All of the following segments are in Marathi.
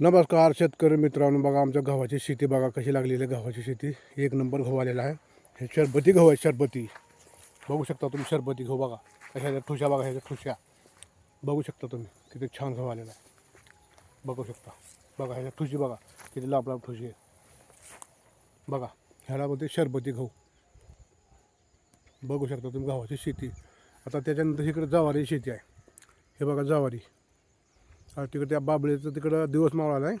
नमस्कार शेतकरी मित्रांनो बघा आमच्या गव्हाची शेती बघा कशी लागलेली आहे. गव्हाची शेती एक नंबर गहू आलेला आहे. हे शरबती गहू आहे शरबती. बघू शकता तुम्ही शरबती गहू बघा. ह्याच्या ठुशा बघा ह्याच्या ठुशा. बघू शकता तुम्ही किती छान गहू आलेला आहे. बघू शकता. बघा ह्याच्या ठुशी बघा किती लांब लांब ठुशी आहे बघा ह्याला बोलते शरबती गहू. बघू शकता तुम्ही गव्हाची शेती. आता त्याच्यानंतर इकडे जवारी शेती आहे. हे बघा जवारी. तिकडे त्या बाबळीचं तिकडं दिवस मावळा आला आहे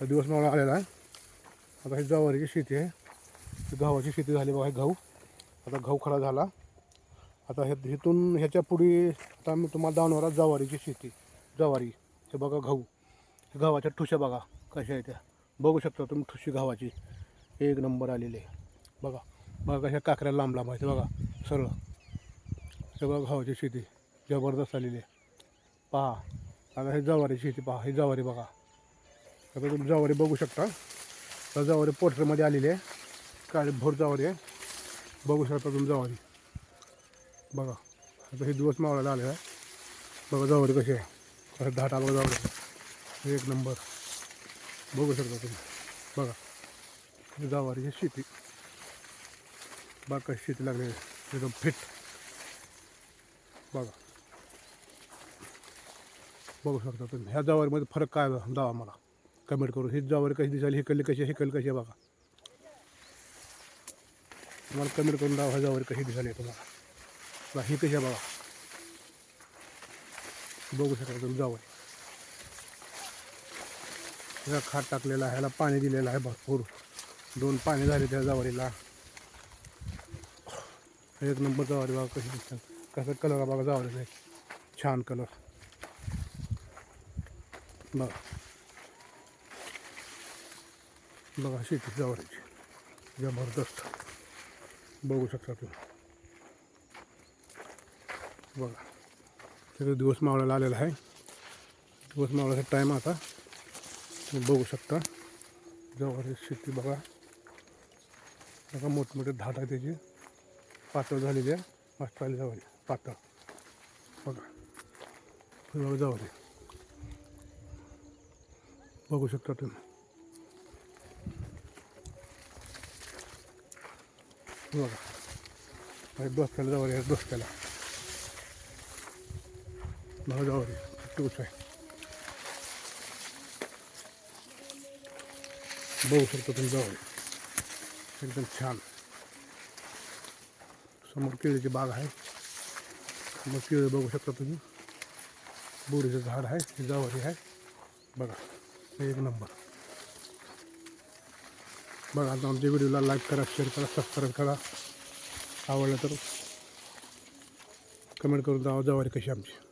तर दिवस मावळा आलेला आहे. आता ही जवारीची शेती आहे. गव्हाची शेती झाली बघा हे गहू. आता गहू खडा झाला. आता हे इथून ह्याच्या पुढे आता मी तुम्हाला दावणार आहे जवारीची शेती. जवारी हे बघा गहू. हे गव्हाच्या ठुशा बघा कशा आहे त्या. बघू शकता तुम्ही ठुशी गव्हाची. एक नंबर आलेली आहे. बघा बघा कशा काकऱ्या लांब लांब आहे बघा सरळ. हे बघा गव्हाची शेती जबरदस्त आलेली आहे. पहा. आता हे जवारी शेती पहा ही जवारी बघा. आता तुम्ही जवारी बघू शकता. तर जवारी पोटरमध्ये आलेली आहे. काळी भोर जवारी आहे. बघू शकता तुम्ही जवारी. बघा. आता हे दिवस मावळायला आले आहे. बघा जवारी कशी आहे. परत दहा टाका जवारी. एक नंबर. बघू शकता तुम्ही. बघा. ही जवारीची शेती. बघा कशी शेती लागली आहे. एकदम फिट बघा. बघू शकता तुम्ही. ह्या जवारीमध्ये फरक काय दावा मला. कमेंट करून. ही जवारी कशी दिसायली हे कल्ली कशी हे ही कल्ली कशी बघा. तुम्हाला कमेंट करून दावा ह्या जवारी कशी दिसायली आहे तुम्हाला. बघा ही कशी आहे बघा. बघू शकता तुम्ही जवारी. ह्याला खाट टाकलेला आहे ह्याला पाणी दिलेलं आहे भरपूर. दोन पाणी झाले त्या जवारीला. एक नंबर जवारी बघा कशी दिसतात कसं कलर बघा जवारीचा. छान कलर बघा. बघा शेती जवारीची जबरदस्त. बघू शकता तुम्ही. बघा. तिथे दिवस मावळायला आलेला आहे. दिवस मावळाचा टाईम आता. तुम्ही बघू शकता. जवारी शेती बघा. बघा मोठमोठे धाट आहे त्याची. पातळ झालेली आहे. मस्त आली जवारी पातळ. बघा. हे बघा जवारी बघू शकता तुम्ही. बघा. हे डोसक्याला जवळ आहे डोसक्याला बघा जवळ टूच आहे. बघू शकता तुम्ही जवळ एकदम छान. समोर केळीची बाग आहे. समोर केळी बघू शकता तुम्ही. बोरीचं झाड आहे. जावरी आहे. बघा. एक नंबर. बघा आता आमच्या व्हिडिओला लाईक करा शेअर करा सबस्क्राईब करा. आवडलं तर कमेंट करून जावा जवारी कशी आमची.